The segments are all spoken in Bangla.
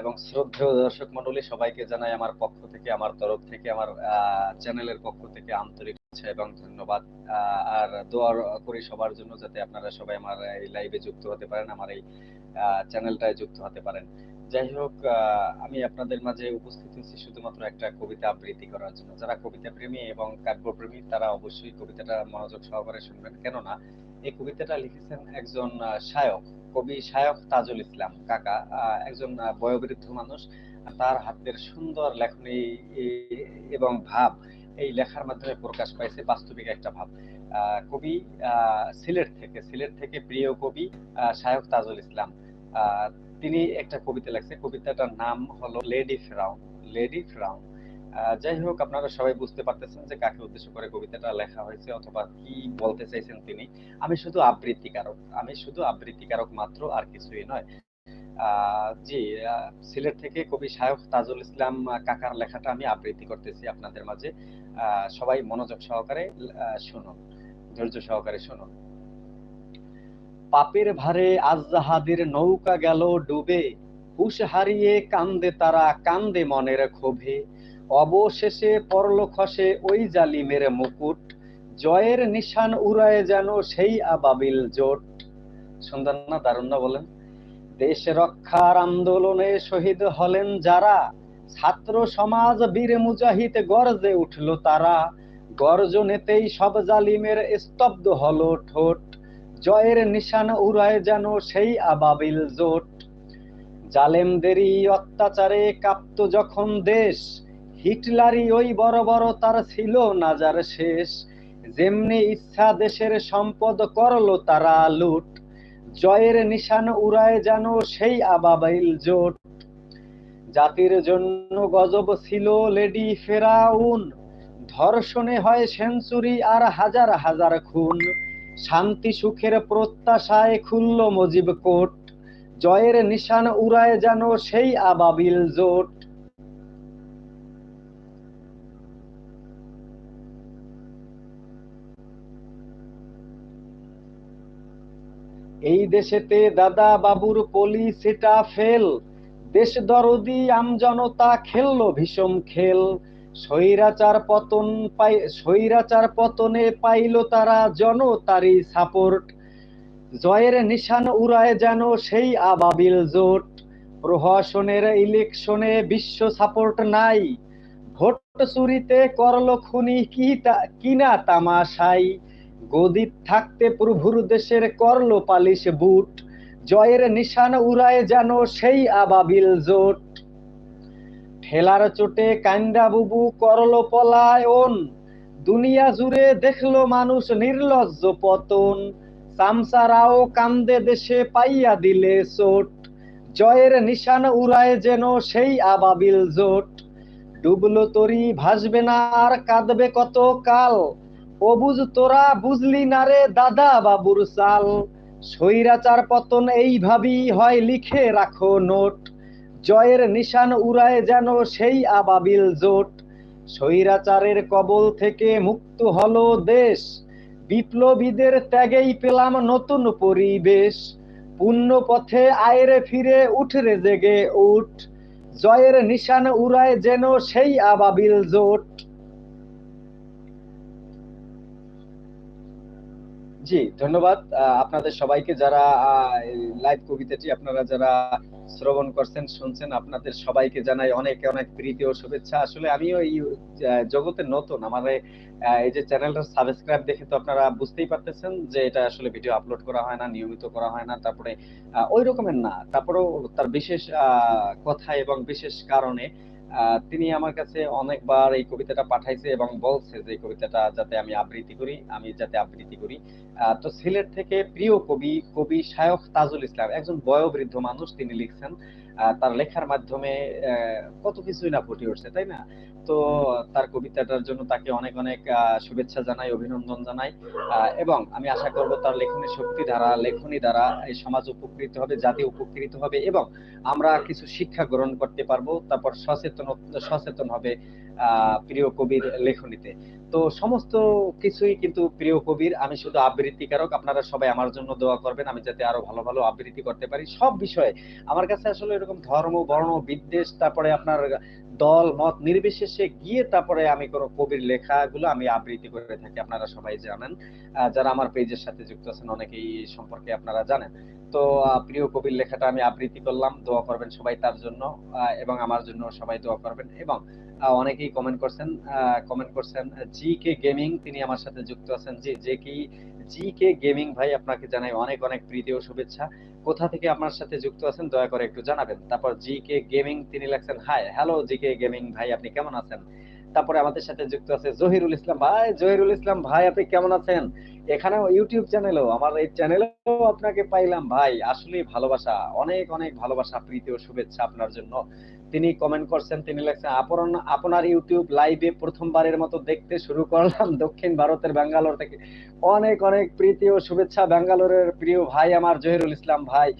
এবং শ্রদ্ধেয় দর্শক মন্ডলী সবাইকে জানাই আমার পক্ষ থেকে, আমার তরফ থেকে, আমার চ্যানেলের পক্ষ থেকে আন্তরিক এবং ধন্যবাদ। আর দোয়া করি সবার জন্য যাতে আপনারা সবাই আমার এই লাইভে যুক্ত হতে পারেন, আমার এই চ্যানেলটায় যুক্ত হতে পারেন। যাই হোক আমি আপনাদের মাঝে উপস্থিত হয়েছি শুধুমাত্র একটা কবিতা আবৃত্তি করার জন্য। যারা কবিতা প্রেমী এবং কাব্যপ্রেমী তারা অবশ্যই কবিতাটা মনোযোগ সহকারে শুনবেন। কেননা, এই কবিতাটা লিখেছেন একজন শায়ক কবি শায়ক তাজুল ইসলাম, কাকা একজন বয়োবৃদ্ধ মানুষ তার হাতের সুন্দর লেখনী এবং ভাব, এই লেখার মাধ্যমে প্রকাশ পাইছে বাস্তবিক একটা ভাব। কবি সিলেট থেকে সিলেট থেকে প্রিয় কবি শায়ক তাজুল ইসলাম। তিনি একটা কবিতা লেখছে, কবিতাটার নাম হলো লেডি ফ্রাউন লেডি ফ্রাউন। যাই হোক, আপনারা সবাই বুঝতে পারতেছেন যে কাকে উদ্দেশ্য করে কবিতাটা লেখা হয়েছে অথবা কি বলতে চাইছেন তিনি। আমি শুধু আবৃত্তিকারক, আমি শুধু আবৃত্তিকারক মাত্র, আর কিছুই নয়। জি সিলেট থেকে কবি শায়ক তাজুল ইসলাম কাকার লেখাটা আমি আবৃত্তি করতেছি আপনাদের মাঝে। সবাই মনোযোগ সহকারে শুনুন, ধৈর্য সহকারে শুনুন। পাপের ভারে আজ জাহাদের নৌকা গেল ডুবে, হুশ হারিয়ে কান্দে তারা, কান্দে মনের ক্ষোভে। অবশেষে পরল খসে ওই জালিমের মুকুট, জয়ের নিশান উড়ায় যেন সেই আবাবিল জোট। সুন্দর না, দারুণ না বলেন? দেশ রক্ষার আন্দোলনে শহীদ হলেন যারা, ছাত্র সমাজ বীর মুজাহিদ গর্জে উঠল তারা। গর্জনেতেই সব জালিমের স্তব্ধ হলো ঠোঁট, জয়ের নিশান উড়ায় যেন সেই আবাবিল জোট। জালেমদেরই অত্যাচারে কাঁপত যখন দেশ হিটলারি ওই বড় বড় তার ছিল নাজার শেষ। যেমনি ইচ্ছা দেশের সম্পদ করল তারা লুট, জয়ের নিশান উড়ায় যেন সেই আবাবাইল জোট। জাতির জন্য গজব ছিল লেডি ফেরাউন, ধর্ষণে হয় সেঞ্চুরি আর হাজার হাজার খুন। শান্তি সুখের প্রত্যাশায় খুলল মজিব কোট, জয়ের নিশান উড়ায় যেন সেই আবাবিল জোট। এই দেশেতে দাদা বাবুর পলি সেটা ফেল। দেশ দরদি আমজনতা খেলল ভীষণ খেল। স্বৈরাচার পতন পাই স্বৈরাচার পতনে পাইল তারা জনতারই সাপোর্ট। জয়ের নিশান উড়ায় যেন সেই আবাবিল জোট। প্রহসনের ইলেকশনে বিশ্ব সাপোর্ট নাই। ভোট চুরিতে করল খুনি কি কিনা তামাশাই। গদিত থাকতে প্রভুর দেশের করল পালিশ বুট, জয়ের নিশান উড়ায় যেন সেই আবাবিল জোট। ঠেলার চোটে কান্দা বুবু করল পলায়ন, দুনিয়া জুড়ে দেখল মানুষ নির্লজ্জ পতন। সামসারাও কান্দে দেশে পাইয়া দিলে চোট, জয়ের নিশান উড়ায় যেন সেই আবাবিল জোট। ডুবলো তরি ভাসবে না আর কাঁদবে কত কাল অবুজ তোরা বুঝলি না রে দাদা বাবুর সাল। স্বৈরাচার পতন এইভাবেই হয়, লিখে রাখো নোট। জয়ের নিশান উড়ায় যেন সেই আবাবিল জোট। স্বৈরাচারের কবল থেকে মুক্ত হলো দেশ। বিপ্লবীদের ত্যাগেই পেলাম নতুন পরিবেশ। পুণ্য পথে আয়রে ফিরে উঠরে জেগে উঠ। জয়ের নিশান উড়ায় যেন সেই আবাবিল জোট। জি ধন্যবাদ। আপনাদের সবাইকে যারা লাইভ কবিতাটি আপনারা যারা শ্রবণ করছেন শুনছেন আপনাদের সবাইকে জানাই অনেক অনেক প্রীতি ও শুভেচ্ছা। আসলে আমিও এই জগতে নতুন। আমার এই, যে চ্যানেলটা সাবস্ক্রাইব দেখে তো আপনারা বুঝতেই পারতেছেন যে এটা আসলে ভিডিও আপলোড করা হয় না নিয়মিত করা হয় না। তারপরে ওই রকমের না। তারপরেও তার বিশেষ কথা এবং বিশেষ কারণে তিনি আমার কাছে অনেকবার এই কবিতাটা পাঠাইছে এবং বলছে যে কবিতাটা যাতে আমি আবৃত্তি করি, আমি যাতে আবৃত্তি করি। তো সিলেট থেকে প্রিয় কবি কবি শায়খ তাজুল ইসলাম, একজন বয়োবৃদ্ধ মানুষ তিনি লিখছেন তার লেখার মাধ্যমে কত কিছুই না ফুটে উঠছে, তাই না? তো তার কবিতাটার জন্য তাকে অনেক অনেক শুভেচ্ছা জানাই, অভিনন্দন জানাই। এবং আমি আশা করব তার লেখনী শক্তি দ্বারা লেখনী দ্বারা এই সমাজ উপকৃত হবে, জাতি উপকৃত হবে এবং আমরা কিছু শিক্ষা গ্রহণ করতে পারব, তারপর সচেতন সচেতন হবে প্রিয় কবির লেখনীতে। তো সমস্ত কিছুই কিন্তু প্রিয় কবির, আমি শুধু আবৃত্তিকারক, আপনারা সবাই আমার জন্য দোয়া করবেন, আমি যাতে আরও ভালো ভালো আবৃত্তি করতে পারি। সব বিষয়ে আমার কাছে আসলে এরকম ধর্ম, বর্ণ, বিদ্বেষ, তারপরে আপনার দল, মত নির্বিশেষে গিয়ে তারপরে আমি কোনো কবির লেখাগুলো আমি আবৃত্তি করে থাকি। আপনারা সবাই জানেন। যারা আমার পেজের সাথে যুক্ত আছেন অনেকেই এই সম্পর্কে আপনারা জানেন। তো প্রিয় কবির লেখাটা আমি আবৃত্তি করলাম। দোয়া করবেন সবাই তার জন্য এবং আমার জন্য সবাই দোয়া করবেন। এবং অনেকেই কমেন্ট করছেন কমেন্ট করছেন জি কে গেমিং তিনি আমার সাথে যুক্ত আছেন। জি, যে কি জি কে গেমিং ভাই, আপনাকে জানাই অনেক অনেক প্রীতি ও শুভেচ্ছা। কোথা থেকে আপনার সাথে যুক্ত আছেন, দয়া করে একটু জানাবেন। তারপর জি কে গেমিং তিনি লেখছেন hi hello G K gaming ভাই, আপনি কেমন আছেন? তারপরে আমাদের সাথে যুক্ত আছে জহিরুল ইসলাম। ভাই, জহিরুল ইসলাম ভাই, আপনি কেমন আছেন? এখানেও ইউটিউব চ্যানেলেও আমার এই চ্যানেলেও আপনাকে পাইলাম। ভাই আসলে ভালোবাসা, অনেক অনেক ভালোবাসা, প্রীতি ও শুভেচ্ছা আপনার জন্য। তিনি কমেন্ট করছেন, তিনি লেখছেন, আপন, আপনার ইউটিউব লাইভে প্রথমবারের মতো দেখতে শুরু করলাম দক্ষিণ ভারতের ব্যাঙ্গালোর থেকে। অনেক অনেক প্রীতি ও শুভেচ্ছা ব্যাঙ্গালোরের প্রিয় ভাই আমার জহিরুল ইসলাম ভাই।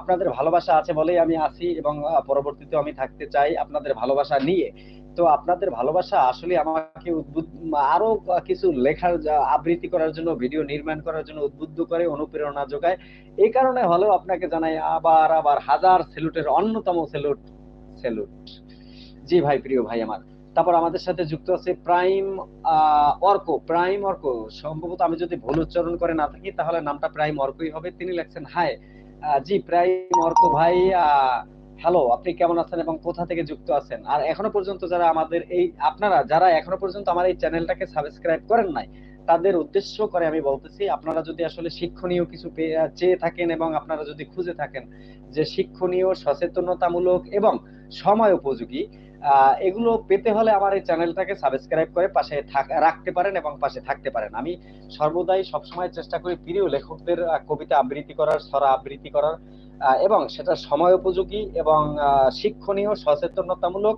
আপনাদের ভালোবাসা আছে বলেই আমি আছি এবং পরবর্তীতে আমি থাকতে চাই আপনাদের ভালোবাসা নিয়ে। তো আপনাদের ভালোবাসা আসলে আমাকে উদ্বুদ্ধ, আরও কিছু লেখার আবৃত্তি করার জন্য, ভিডিও নির্মাণ করার জন্য উদ্বুদ্ধ করে, অনুপ্রেরণা যোগায়। এই কারণে হলেও আপনাকে জানাই আবার আবার হাজার সেলুটের অন্যতম সেলুট সেলুট জি ভাই, প্রিয় ভাই আমার। তারপর আমাদের সাথে যুক্ত আছে প্রাইম অর্ক। প্রাইম অর্ক, সম্ভবত আমি যদি ভুল উচ্চারণ করে না থাকি, তাহলে নামটা প্রাইম অর্কই হবে। তিনি লেখছেন, হাই। জি, প্রাইম অর্ক ভাই হ্যালো, আপনি কেমন আছেন এবং কোথা থেকে যুক্ত আছেন? আর এখনও পর্যন্ত যারা আমাদের এই, আপনারা, যারা এখনও পর্যন্ত আমার এই চ্যানেলটাকে সাবস্ক্রাইব করেন নাই তাদের উদ্দেশ্য করে আমি বলতেছি, আপনারা যদি আসলে শিক্ষণীয় কিছু চেয়ে থাকেন এবং আপনারা যদি খুঁজে থাকেন যে শিক্ষণীয়, সচেতনতামূলক এবং সময় উপযোগী এগুলো পেতে হলে আমার এই চ্যানেলটাকে সাবস্ক্রাইব করে পাশে রাখতে পারেন এবং পাশে থাকতে পারেন। আমি সর্বদাই সবসময় চেষ্টা করি প্রিয় লেখকদের কবিতা আবৃত্তি করার ছড়া আবৃত্তি করার এবং সেটা সময় উপযোগী এবং শিক্ষণীয়, সচেতনতামূলক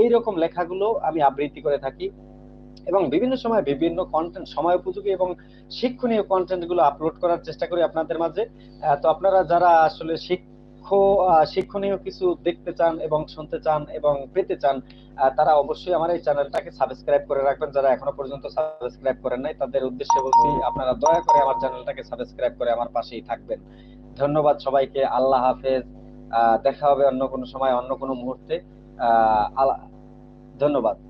এইরকম লেখাগুলো আমি আবৃত্তি করে থাকি। এবং বিভিন্ন সময় বিভিন্ন কন্টেন্ট সময় উপযোগী এবং শিক্ষণীয় কন্টেন্টগুলো আপলোড করার চেষ্টা করি আপনাদের মাঝে। তো আপনারা যারা আসলে আহ, শিক্ষণীয় কিছু দেখতে চান এবং শুনতে চান এবং পেতে চান তারা অবশ্যই আমার এই চ্যানেলটাকে সাবস্ক্রাইব করে রাখবেন। যারা এখনও পর্যন্ত সাবস্ক্রাইব করেন নাই তাদের উদ্দেশ্যে বলছি আপনারা দয়া করে আমার চ্যানেলটাকে সাবস্ক্রাইব করে আমার পাশেই থাকবেন। ধন্যবাদ সবাইকে আল্লাহ হাফেজ। দেখা হবে অন্য কোনো সময় অন্য কোনো মুহূর্তে। আহ, ধন্যবাদ।